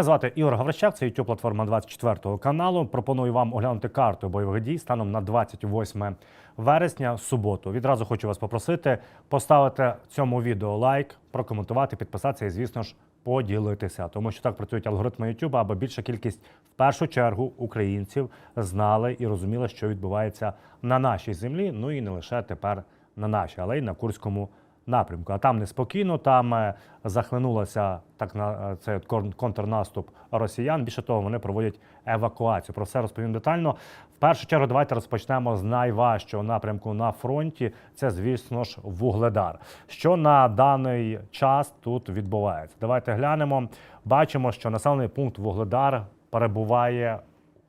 Мене звати Ігор Гаврищак, це youtube платформа 24 каналу. Пропоную вам оглянути карту бойових дій станом на 28 вересня, суботу. Відразу хочу вас попросити поставити цьому відео лайк, прокоментувати, підписатися і, звісно ж, поділитися, тому що так працюють алгоритми YouTube, аби більша кількість в першу чергу українців знали і розуміли, що відбувається на нашій землі. Ну і не лише тепер на нашій, але й на Курському напрямку. А там неспокійно, там е, захлинулося так на е, цей контрнаступ росіян. Більше того, вони проводять евакуацію. Про все розповім детально. В першу чергу, давайте розпочнемо з найважчого напрямку на фронті. Це, звісно ж, Вугледар. Що на даний час тут відбувається? Давайте глянемо. Бачимо, що населений пункт Вугледар перебуває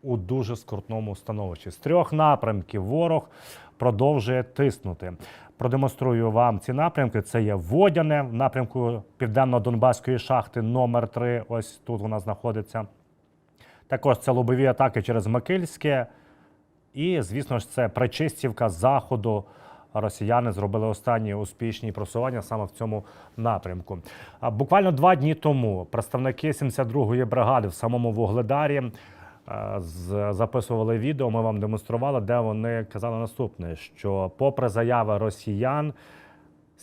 у дуже скрутному становищі. З трьох напрямків ворог продовжує тиснути. Продемонструю вам ці напрямки. Це є Водяне в напрямку південно-донбаської шахти номер 3 Ось тут вона знаходиться. Також це лобові атаки через Микильське. І, звісно ж, це Причистівка заходу. Росіяни зробили останні успішні просування саме в цьому напрямку. Буквально два дні тому представники 72-ї бригади в самому Вугледарі записували відео. Ми вам демонстрували, де вони казали наступне: що, попри заяви росіян,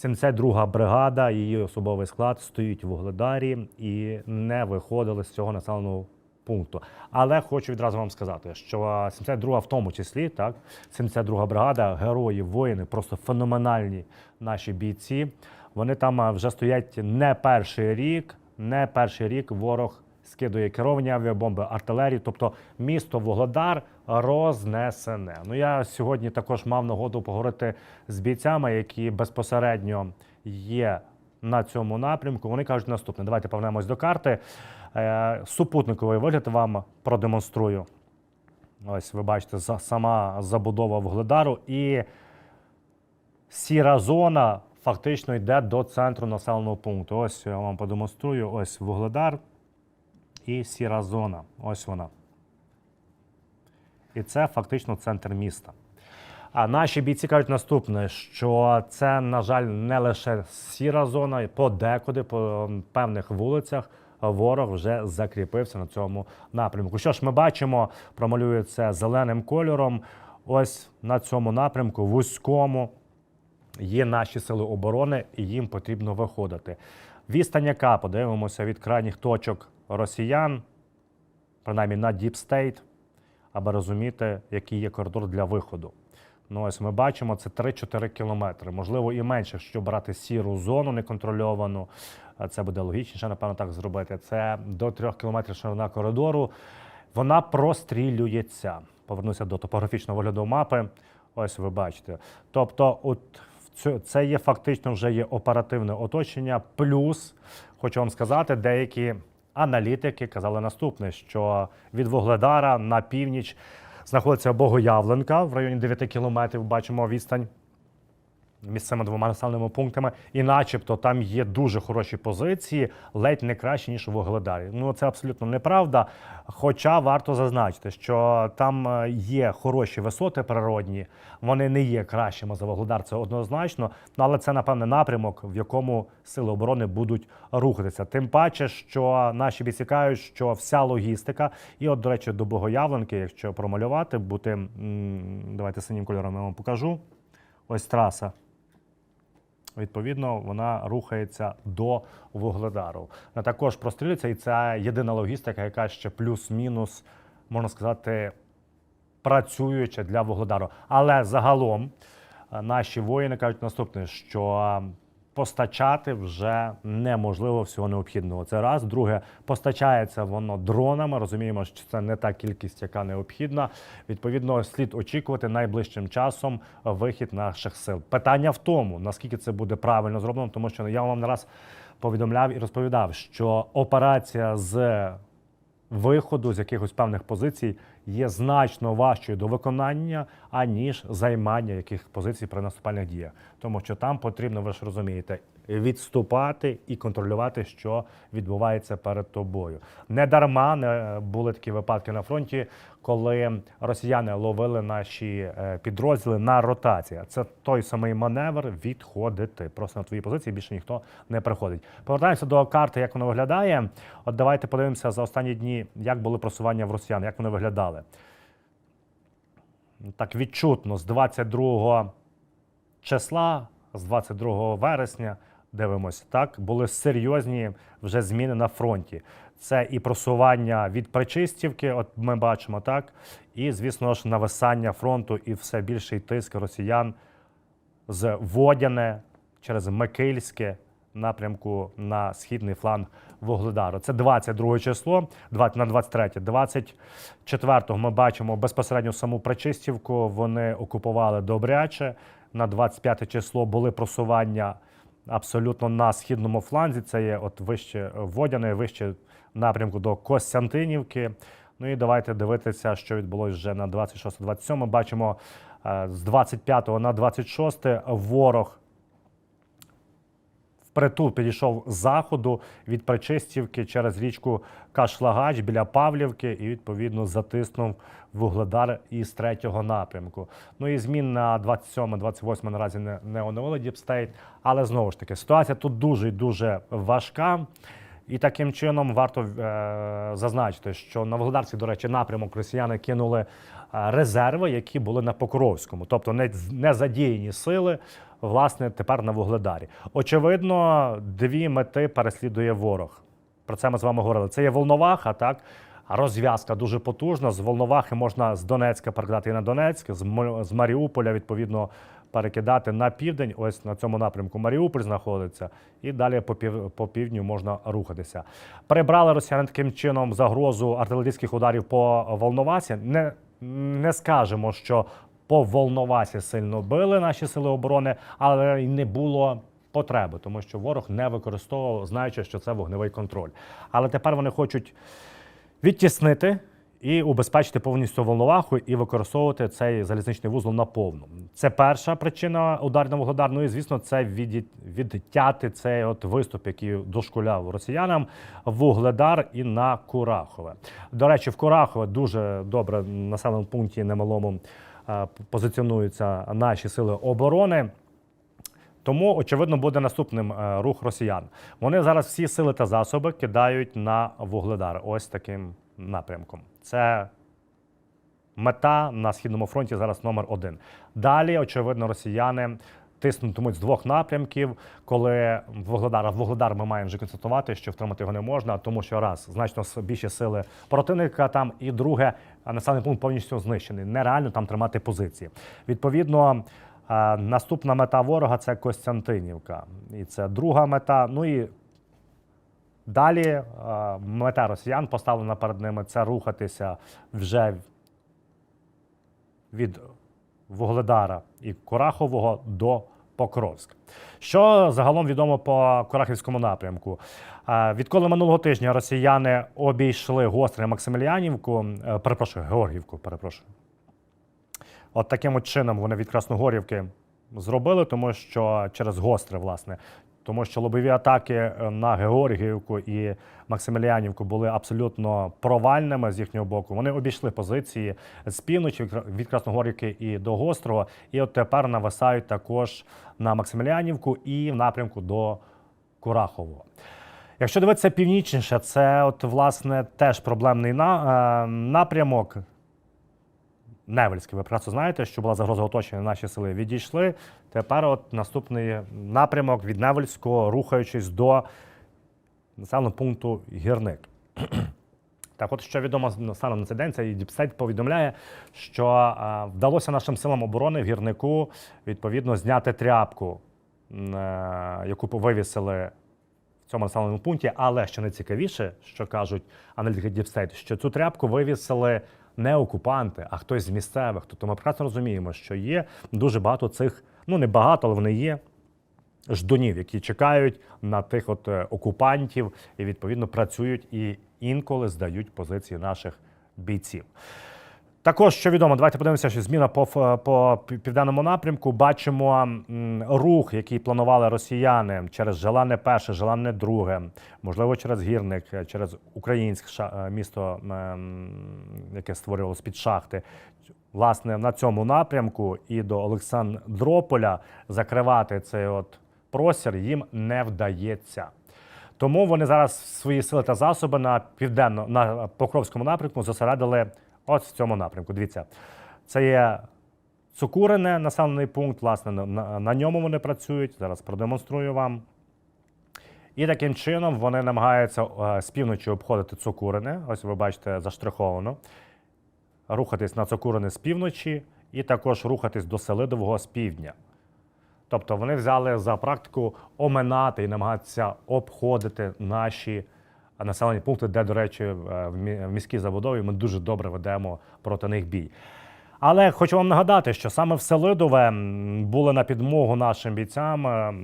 72-га бригада, її особовий склад стоїть в Вугледарі і не виходили з цього населеного пункту. Але хочу відразу вам сказати, що 72-га в тому числі, так, 72-га бригада, герої, воїни, просто феноменальні наші бійці. Вони там вже стоять не перший рік, не перший рік ворог скидує керовані авіабомби, артилерії, тобто місто Вугледар рознесене. Ну я сьогодні також мав нагоду поговорити з бійцями, які безпосередньо є на цьому напрямку. Вони кажуть наступне: давайте повернемось до карти. Е, Супутниковий вигляд вам продемонструю. Ось ви бачите сама забудова Вугледару і сіра зона фактично йде до центру населеного пункту. Ось я вам продемонструю. Ось Вугледар і сіра зона. Ось вона. І це фактично центр міста. А наші бійці кажуть наступне: що це, на жаль, не лише сіра зона, подекуди, по певних вулицях. Ворог вже закріпився на цьому напрямку. Що ж, ми бачимо, промалюю це зеленим кольором. Ось на цьому напрямку, вузькому, є наші сили оборони, і їм потрібно виходити. Відстань яка, подивимося від крайніх точок росіян, принаймні на State, аби розуміти, який є коридор для виходу. Ну, ось ми бачимо, це 3-4 кілометри. Можливо, і менше, якщо брати сіру зону неконтрольовану. Це буде логічніше, напевно, так зробити. Це до 3 кілометрів ширина коридору. Вона прострілюється. Повернуся до топографічного вигляду мапи. Ось ви бачите. Тобто, от це є фактично вже є оперативне оточення. Плюс хочу вам сказати, деякі аналітики казали наступне: що від Вугледара на північ знаходиться Богоявленка в районі 9 кілометрів. Бачимо відстань між двома населеними пунктами, і начебто там є дуже хороші позиції, ледь не краще, ніж у Вугледарі. Ну це абсолютно неправда. Хоча варто зазначити, що там е, є хороші висоти природні, вони не є кращими за Вугледар, це однозначно. Ну але це напевне напрямок, в якому сили оборони будуть рухатися. Тим паче, що наші бійці кажуть, що вся логістика, і от, до речі, до Богоявленки, якщо промалювати, бути давайте синім кольором я вам покажу. Ось траса. Відповідно, вона рухається до Вугледару. Вона також прострілюється, і це єдина логістика, яка ще плюс-мінус, можна сказати, працююча для Вугледару. Але загалом е, наші воїни кажуть наступне, що постачати вже неможливо всього необхідного. Це раз. Друге, постачається воно дронами. Розуміємо, що це не та кількість, яка необхідна. Відповідно, слід очікувати найближчим часом вихід наших сил. Питання в тому, наскільки це буде правильно зроблено, тому що я вам не раз повідомляв і розповідав, що операція з виходу з якихось певних позицій є значно важчою до виконання, аніж займання яких позицій при наступальних діях. Тому що там потрібно, ви ж розумієте, відступати і контролювати, що відбувається перед тобою. Не дарма не були такі випадки на фронті, коли росіяни ловили наші е, підрозділи на ротації. Це той самий маневр відходити. Просто на твої позиції більше ніхто не приходить. Повертаємося до карти, як воно виглядає. От давайте подивимося за останні дні, як були просування в росіян, як вони виглядали. Так відчутно з 22 числа, з 22 вересня, дивимося, так, були серйозні вже зміни на фронті. Це і просування від Причистівки, от ми бачимо, так, і, звісно ж, нависання фронту і все більший тиск росіян з Водяне через Микильське напрямку на східний фланг Вугледару. Це 22 число, 20 на 23. 24-го ми бачимо безпосередньо саму Причистівку. Вони окупували добряче. На 25 число були просування абсолютно на східному фланзі. Це є от вище Водяне, вище напрямку до Костянтинівки. Ну і давайте дивитися, що відбулося вже на 26-27. Ми бачимо е, з 25 на 26 ворог впритул підійшов з заходу від Причистівки через річку Кашлагач біля Павлівки і відповідно затиснув вугледар із третього напрямку. Ну і змін на 27-28 наразі не, оновили Діпстейт, але знову ж таки ситуація тут дуже дуже важка. І таким чином варто е, зазначити, що на Володарці, до речі, напрямок росіяни кинули е, резерви, які були на Покровському, тобто не, не задіяні сили, власне, тепер на Вугледарі. Очевидно, дві мети переслідує ворог. Про це ми з вами говорили. Це є Волноваха, так. Розв'язка дуже потужна. З Волновахи можна з Донецька перекидати і на Донецьк, з Маріуполя, відповідно, перекидати на південь. Ось на цьому напрямку Маріуполь знаходиться, і далі по, пів, по півдню можна рухатися. Прибрали росіяни таким чином загрозу артилерійських ударів по Волновасі. Не, не скажемо, що по Волновасі сильно били наші сили оборони, але й не було потреби, тому що ворог не використовував, знаючи, що це вогневий контроль. Але тепер вони хочуть відтіснити і убезпечити повністю волноваху і використовувати цей залізничний вузол наповну. Це перша причина ударів на Вугледар. Ну і звісно, це відтяти цей от виступ, який дошкуляв росіянам Вугледар і на Курахове. До речі, в Курахове дуже добре населеному пункті немалому е, позиціонуються наші сили оборони. Тому, очевидно, буде наступним е, рух росіян. Вони зараз всі сили та засоби кидають на вугледар. Ось таким напрямком. Це мета на східному фронті зараз номер один. Далі, очевидно, росіяни тиснутимуть з двох напрямків, коли Вугледар, Вугледар ми маємо вже констатувати, що втримати його не можна, тому що раз значно більше сили противника там, і друге, населений пункт повністю знищений. Нереально там тримати позиції. Відповідно. е, Наступна мета ворога це Костянтинівка, і це друга мета. Ну і далі е, мета росіян поставлена перед ними це рухатися вже від Вугледара і Курахового до Покровськ. Що загалом відомо по Курахівському напрямку? Е, Відколи минулого тижня росіяни обійшли гостре Максиміліанівку, е, перепрошую, Георгівку, перепрошую. От таким от чином вони від Красногорівки зробили, тому що через гостре, власне. Тому що лобові атаки е, на Георгіївку і Максиміліанівку були абсолютно провальними з їхнього боку. Вони обійшли позиції з півночі від Кра- Красногорівки і до Гострого, і от тепер нависають також на Максиміліанівку і в напрямку до Курахового. Якщо дивитися північніше, це от власне теж проблемний е, напрямок. Невельський. Ви прекрасно знаєте, що була загроза оточення, наші сили відійшли. Тепер от наступний напрямок від Невельського, рухаючись до населеного пункту Гірник. Так, от що відомо станом на цей день, цей діпстейт повідомляє, що е, вдалося нашим силам оборони в гірнику відповідно зняти тряпку, м, е, яку вивісили в цьому населеному пункті. Але що найцікавіше, що кажуть аналітики Діпстейт, що цю тряпку вивісили не окупанти, а хтось з місцевих. Тобто ми прекрасно розуміємо, що є дуже багато цих, ну не багато, але вони є. Ждунів, які чекають на тих от е, окупантів і відповідно працюють і інколи здають позиції наших бійців. Також що відомо, давайте подивимося, що зміна по, по південному напрямку. Бачимо рух, який планували росіяни через Желанне перше, Желанне друге, можливо, через гірник, е, через українське е, місто, яке створювалося під шахти. Власне, на цьому напрямку і до Олександрополя закривати цей от простір їм не вдається. Тому вони зараз свої сили та засоби на південно на Покровському напрямку зосередили от в цьому напрямку. Дивіться, це є Цукурине населений пункт. Власне, на, на, на ньому вони працюють. Зараз продемонструю вам. І таким чином вони намагаються е, з півночі обходити Цукурине. Ось ви бачите заштриховано. Рухатись на Цукурине з півночі і також рухатись до Селидового з півдня. Тобто вони взяли за практику оминати і намагатися обходити наші населені пункти, де, до речі, в міській забудові ми дуже добре ведемо проти них бій. Але хочу вам нагадати, що саме в Селидове була на підмогу нашим бійцям е,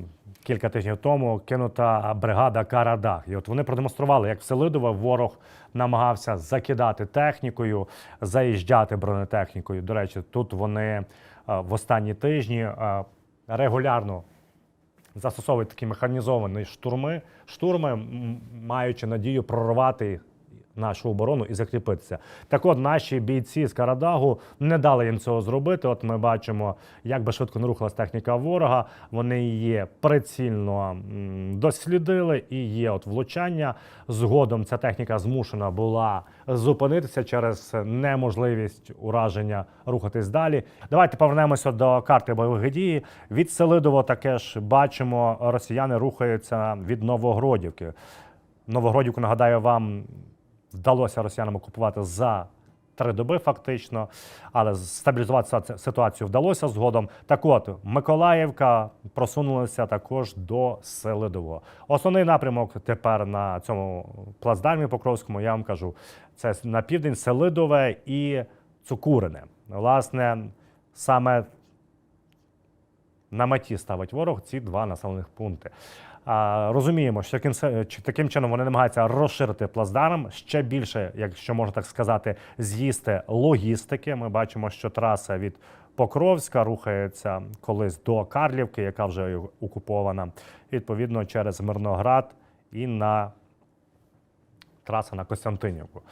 кілька тижнів тому кинута бригада Карадах. І от вони продемонстрували, як в Селидове ворог намагався закидати технікою, заїжджати бронетехнікою. До речі, тут вони е, в останні тижні е, регулярно застосовують такі механізовані штурми, штурми, маючи надію прорвати нашу оборону і закріпитися. Так от наші бійці з Карадагу не дали їм цього зробити. От ми бачимо, як би швидко не рухалась техніка ворога. Вони її прицільно дослідили і є от влучання. Згодом ця техніка змушена була зупинитися через неможливість ураження рухатись далі. Давайте повернемося до карти бойових дій. Від Селидово таке ж бачимо, росіяни рухаються від Новогродівки. Новогродівку, нагадаю вам, вдалося росіянам окупувати за три доби, фактично, але стабілізувати ситуацію- вдалося згодом. Так от, Миколаївка просунулася також до Селидового. Основний напрямок тепер на цьому плацдармі Покровському, я вам кажу, це на південь Селидове і Цукурине. Власне, саме на меті ставить ворог ці два населених пункти. Розуміємо, що таким чином вони намагаються розширити плацдарм ще більше, якщо можна так сказати, з'їсти логістики. Ми бачимо, що траса від Покровська рухається колись до Карлівки, яка вже окупована, відповідно через Мирноград і на траса на Костянтинівку.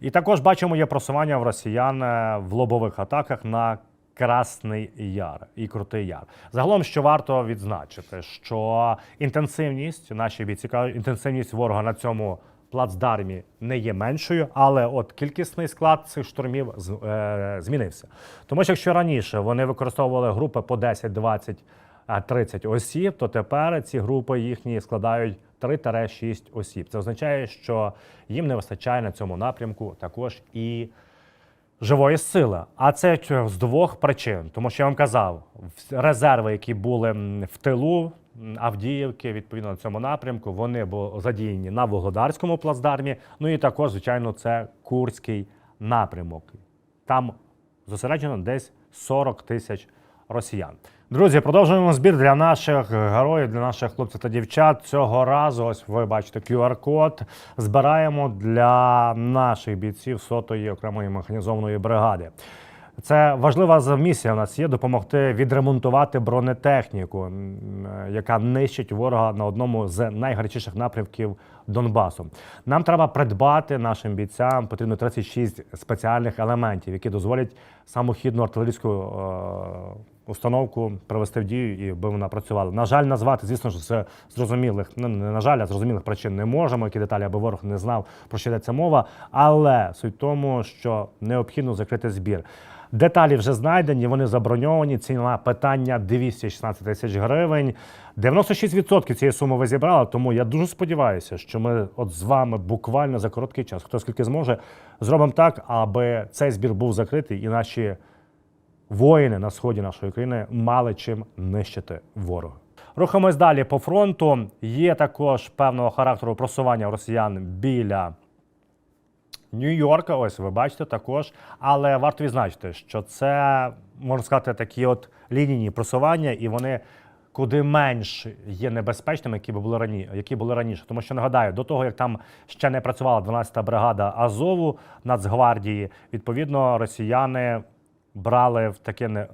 І також бачимо, є просування в росіян е, в лобових атаках на Красний Яр і Крутий Яр. Загалом, що варто відзначити, що інтенсивність наші бійці інтенсивність ворога на цьому плацдармі не є меншою, але от кількісний склад цих штурмів е, змінився. Тому що якщо раніше вони використовували групи по 10, 20, а 30 осіб, то тепер ці групи їхні складають 3-6 осіб. Це означає, що їм не вистачає на цьому напрямку також і живої сили. А це з двох причин. Тому що я вам казав, резерви, які були в тилу Авдіївки, відповідно на цьому напрямку, вони були задіяні на Вугледарському плацдармі. Ну і також, звичайно, це Курський напрямок. Там зосереджено десь 40 тисяч росіян. Друзі, продовжуємо збір для наших героїв, для наших хлопців та дівчат. Цього разу, ось ви бачите QR-код. Збираємо для наших бійців сотої окремої механізованої бригади. Це важлива місія. У нас є допомогти відремонтувати бронетехніку, е, яка нищить ворога на одному з найгарячіших напрямків Донбасу. Нам треба придбати нашим бійцям потрібно 36 спеціальних елементів, які дозволять самохідну артилерійську е, установку привести в дію і би вона працювала. На жаль, назвати, звісно ж, з зрозумілих, ну не на жаль, а зрозумілих причин не можемо, які деталі, аби ворог не знав, про що йдеться мова. Але суть тому, що необхідно закрити збір. Деталі вже знайдені, вони заброньовані. Ціна питання 216 тисяч гривень. 96% цієї суми ви зібрали, тому я дуже сподіваюся, що ми от з вами буквально за короткий час, хто скільки зможе, зробимо так, аби цей збір був закритий і наші воїни на сході нашої країни мали чим нищити ворога. Рухаємось далі по фронту. Є також певного характеру просування росіян біля Нью-Йорка. Ось ви бачите також. Але варто відзначити, що це можна сказати такі от лінійні просування, і вони куди менш є небезпечними, які були рані, які були раніше. Тому що нагадаю, до того як там ще не працювала 12-та бригада Азову Нацгвардії, відповідно, росіяни брали в таке не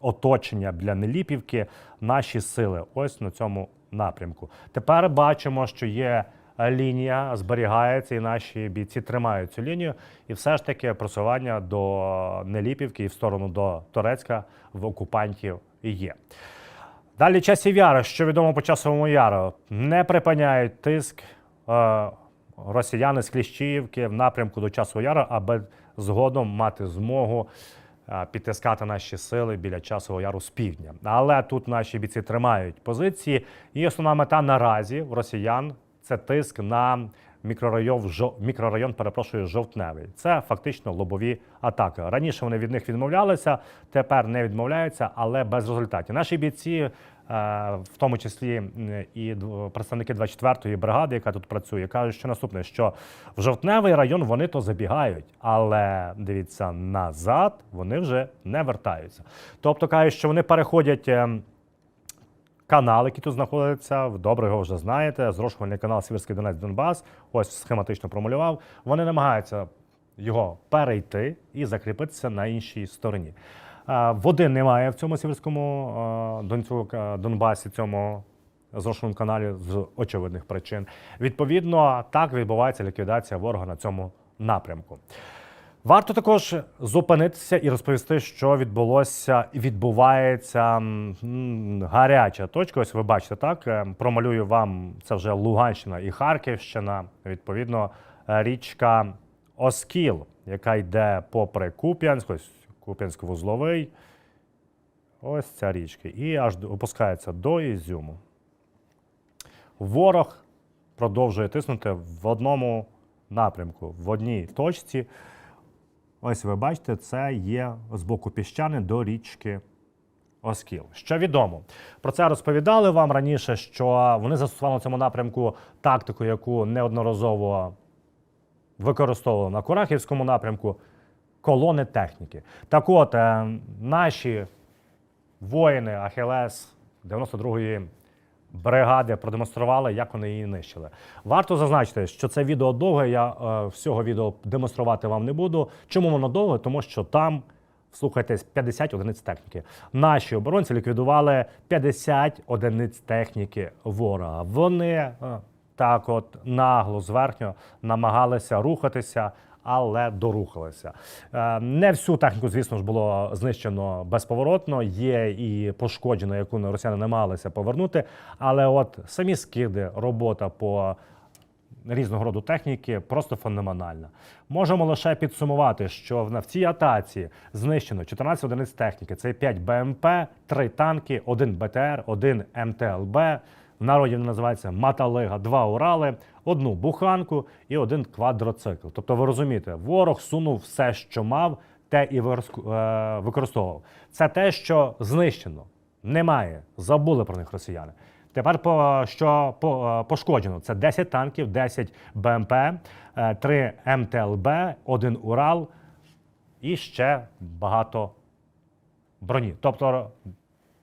оточення для Неліпівки наші сили. Ось на цьому напрямку. Тепер бачимо, що є лінія, зберігається, і наші бійці тримають цю лінію. І все ж таки просування до Неліпівки і в сторону до Торецька в окупантів є. Далі часів яри, що відомо по часовому яру, не припиняють тиск е, росіяни з Кліщіївки в напрямку до часового яру, аби згодом мати змогу е, підтискати наші сили біля часового яру з півдня. Але тут наші бійці тримають позиції. І основна мета наразі в росіян це тиск на мікрорайон, мікрорайон перепрошую, жовтневий. Це фактично лобові атаки. Раніше вони від них відмовлялися, тепер не відмовляються, але без результатів. Наші бійці, е, в тому числі і представники 24-ї бригади, яка тут працює, кажуть, що наступне, що в жовтневий район вони то забігають, але дивіться, назад вони вже не вертаються. Тобто кажуть, що вони переходять. Канал, який тут знаходиться, добре його вже знаєте. Зрошувальний канал Сіверський Донець Донбас. Ось схематично промалював. Вони намагаються його перейти і закріпитися на іншій стороні. Води немає в цьому сіверському Донцю, Донбасі, цьому зрошувальному каналі з очевидних причин. Відповідно, так відбувається ліквідація ворога на цьому напрямку. Варто також зупинитися і розповісти, що відбулося і відбувається гаряча точка. Ось ви бачите, так е, промалюю вам це вже Луганщина і Харківщина. Відповідно, е, річка Оскіл, яка йде попри Куп'янськ, ось Куп'янськ-Вузловий. Ось ця річка. І аж опускається до Ізюму. Ворог продовжує тиснути в одному напрямку, в одній точці. Ось ви бачите, це є з боку піщани до річки Оскіл. Що відомо? Про це розповідали вам раніше, що вони застосували на цьому напрямку тактику, яку неодноразово використовували на Курахівському напрямку колони техніки. Так от, е, наші воїни Ахілес 92-ї бригади продемонстрували, як вони її нищили. Варто зазначити, що це відео довге. Я е, всього відео демонструвати вам не буду. Чому воно довге? Тому що там. Слухайтесь, 50 одиниць техніки. Наші оборонці ліквідували 50 одиниць техніки ворога. Вони е, так, от нагло зверхньо намагалися рухатися, але дорухалися. Е, Не всю техніку, звісно ж, було знищено безповоротно. Є і пошкоджено, яку росіяни намагалися повернути. Але от самі скиди, робота по різного роду техніки просто феноменальна. Можемо лише підсумувати, що в в цій атаці знищено 14 одиниць техніки. Це 5 БМП, 3 танки, 1 БТР, 1 МТЛБ. В народі він називається Маталига, 2 Урали, одну буханку і один квадроцикл. Тобто, ви розумієте, ворог сунув все, що мав, те і е, використовував. Це те, що знищено. Немає. Забули про них росіяни. Тепер по, що по, е, пошкоджено? Це 10 танків, 10 БМП, 3 МТЛБ, 1 Урал і ще багато броні. Тобто,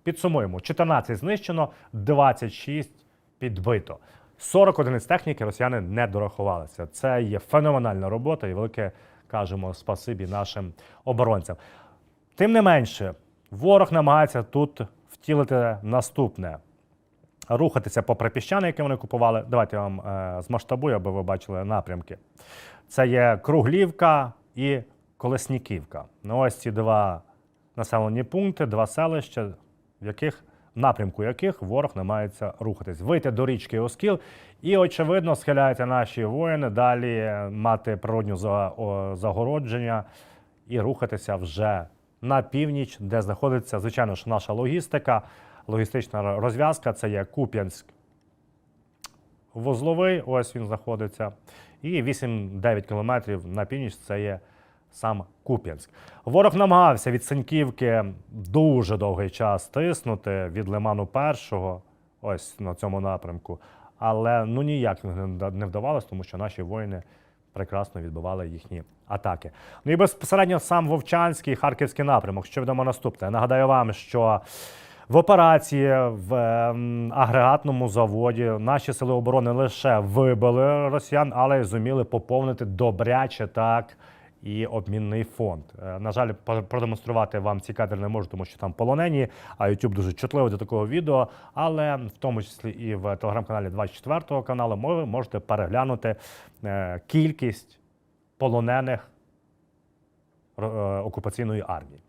підсумуємо: 14 знищено, 26 підбито. 40 одиниць техніки росіяни не дорахувалися. Це є феноменальна робота і велике кажемо спасибі нашим оборонцям. Тим не менше, ворог намагається тут втілити наступне. Рухатися попри піщани, які вони купували. Давайте я вам е, змасштабую, аби ви бачили напрямки. Це є Круглівка і Колесніківка. Ну, ось ці два населені пункти, два селища, в яких напрямку яких ворог намагається рухатись. Вийти до річки Оскіл, і, очевидно, схиляються наші воїни далі мати природню загородження і рухатися вже на північ, де знаходиться, звичайно ж, наша логістика, логістична розв'язка. Це є Куп'янськ, Вузловий, ось він знаходиться. І 8-9 кілометрів на північ це є сам Куп'янськ. Ворог намагався від Синьківки дуже довгий час тиснути від Лиману першого, ось на цьому напрямку. Але ну ніяк не вдавалося, тому що наші воїни прекрасно відбивали їхні атаки. Ну і безпосередньо сам Вовчанський Харківський напрямок. Що відомо наступне? Нагадаю вам, що В операції в ем, агрегатному заводі наші сили оборони лише вибили росіян, але й зуміли поповнити добряче так і обмінний фонд. Е, На жаль, продемонструвати вам ці кадри не можу, тому що там полонені, а YouTube дуже чутливий до такого відео. Але в тому числі і в телеграм-каналі 24 каналу ви можете переглянути е, кількість полонених е, окупаційної армії.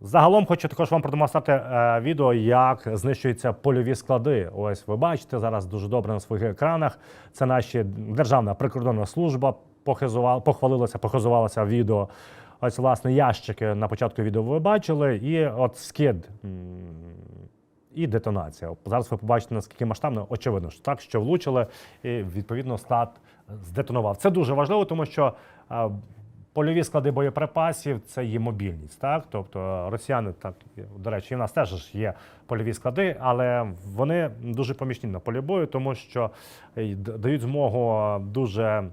Загалом хочу також вам продемонструвати відео, як знищуються польові склади. Ось ви бачите зараз дуже добре на своїх екранах. Це наші Державна прикордонна служба похвалилася, похизувалася відео. Ось, власне, ящики на початку відео ви бачили, і от скид і детонація. Зараз ви побачите, наскільки масштабно, очевидно, що так, що влучили, і відповідно склад здетонував. Це дуже важливо, тому що польові склади боєприпасів це є мобільність. Так? Тобто росіяни, так, до речі, і в нас теж є польові склади, але вони дуже помічні на полі бою, тому що е, дають змогу дуже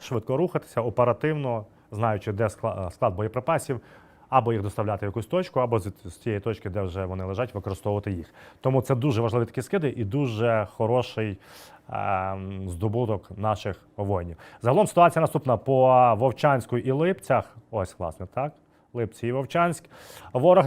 швидко рухатися, оперативно, знаючи, де склад боєприпасів, або їх доставляти в якусь точку, або з тієї точки, де вже вони лежать, використовувати їх. Тому це дуже важливі такі скиди і дуже хороший ем, здобуток наших воїнів. Загалом ситуація наступна по Вовчанську і Липцях. Ось, власне, так. Липці і Вовчанськ. Ворог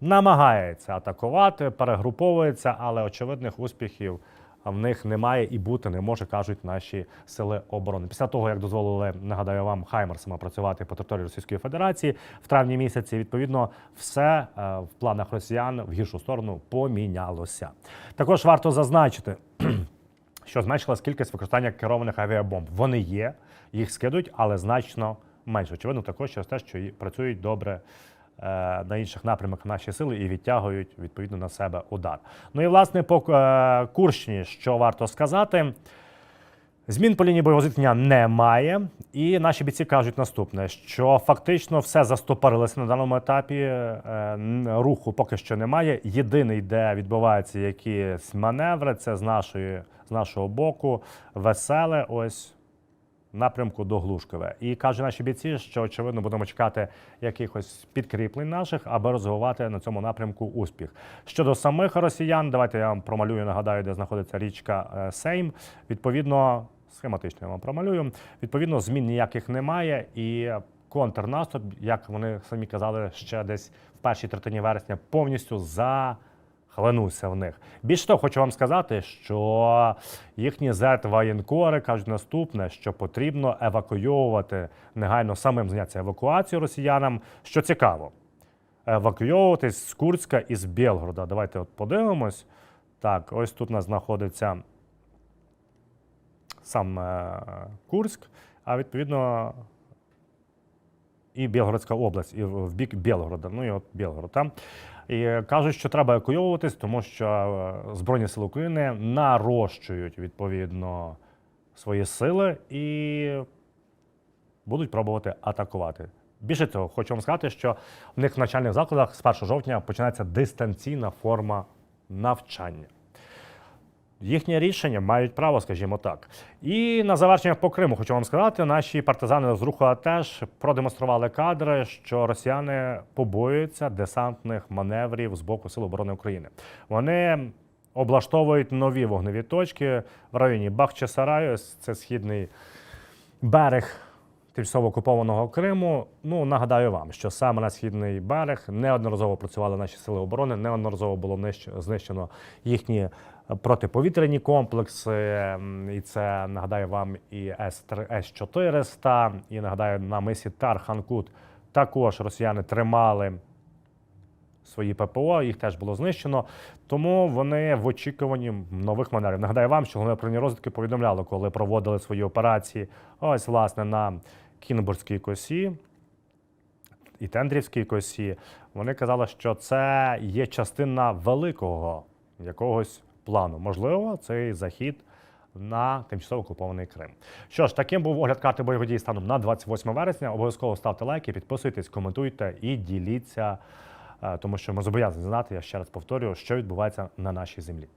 намагається атакувати, перегруповується, але очевидних успіхів в них немає і бути не може, кажуть наші сили оборони. Після того, як дозволили, нагадаю вам, Хаймерсами працювати по території Російської Федерації в травні місяці, відповідно, все е, в планах росіян в гіршу сторону помінялося. Також варто зазначити. Що зменшилась кількість використання керованих авіабомб. Вони є, їх скидують, але значно менше. Очевидно, також через те, що працюють добре на інших напрямках наші сили і відтягують відповідно на себе удар. Ну і власне по е, Курщині, що варто сказати. Змін по лінії бойового зіткнення немає, і наші бійці кажуть наступне: що фактично все застопорилося на даному етапі. е, Руху поки що немає. Єдиний, де відбуваються якісь маневри, це з нашої з нашого боку, веселе. Ось напрямку до Глушкове. І кажуть наші бійці, що очевидно будемо чекати якихось підкріплень наших, аби розвивати на цьому напрямку успіх. Щодо самих росіян, давайте я вам промалюю, нагадаю, де знаходиться річка е, Сейм. Відповідно, схематично я вам промалюю. Відповідно, змін ніяких немає і. Контрнаступ, як вони самі казали, ще десь в першій третині вересня повністю за хлинувся в них. Більше того, хочу вам сказати, що їхні зет воєнкори кажуть наступне, що потрібно евакуйовувати негайно самим зайнятися евакуацією росіянам. Що цікаво, евакуйовуватись з Курська і з Білгорода. Давайте от подивимось. Так, ось тут у нас знаходиться сам е, Курськ, а відповідно і Білгородська область, і в бік Білгорода. Ну і от Білгород там. І кажуть, що треба евакуйовуватись, тому що е, Збройні сили України нарощують відповідно свої сили і будуть пробувати атакувати. Більше цього, хочу вам сказати, що в них в навчальних закладах з 1 жовтня починається дистанційна форма навчання. Їхнє рішення мають право, скажімо так. І на завершення по Криму хочу вам сказати, наші партизани з руху теж продемонстрували кадри, що росіяни побоюються десантних маневрів з боку Сил оборони України. Вони облаштовують нові вогневі точки в районі Бахчисараю, це східний берег тимчасово окупованого Криму. Ну нагадаю вам, що саме на східний берег неодноразово працювали наші сили оборони, неодноразово було знищено їхні протиповітряні комплекси. І це нагадаю вам і С-3, С-400, і нагадаю на мисі Тарханкут. Також росіяни тримали свої ППО, їх теж було знищено. Тому вони в очікуванні нових маневрів. Нагадаю вам, що головне управління розвідки повідомляло, коли проводили свої операції, ось власне на Кінбурзькій косі і Тендрівській косі. Вони казали, що це є частина великого якогось плану. Можливо, цей захід. На тимчасово окупований Крим. Що ж, таким був огляд карти бойових дій станом на 28 вересня. Обов'язково ставте лайки, підписуйтесь, коментуйте і діліться, е, тому що ми зобов'язані знати, я ще раз повторюю, що відбувається на нашій землі.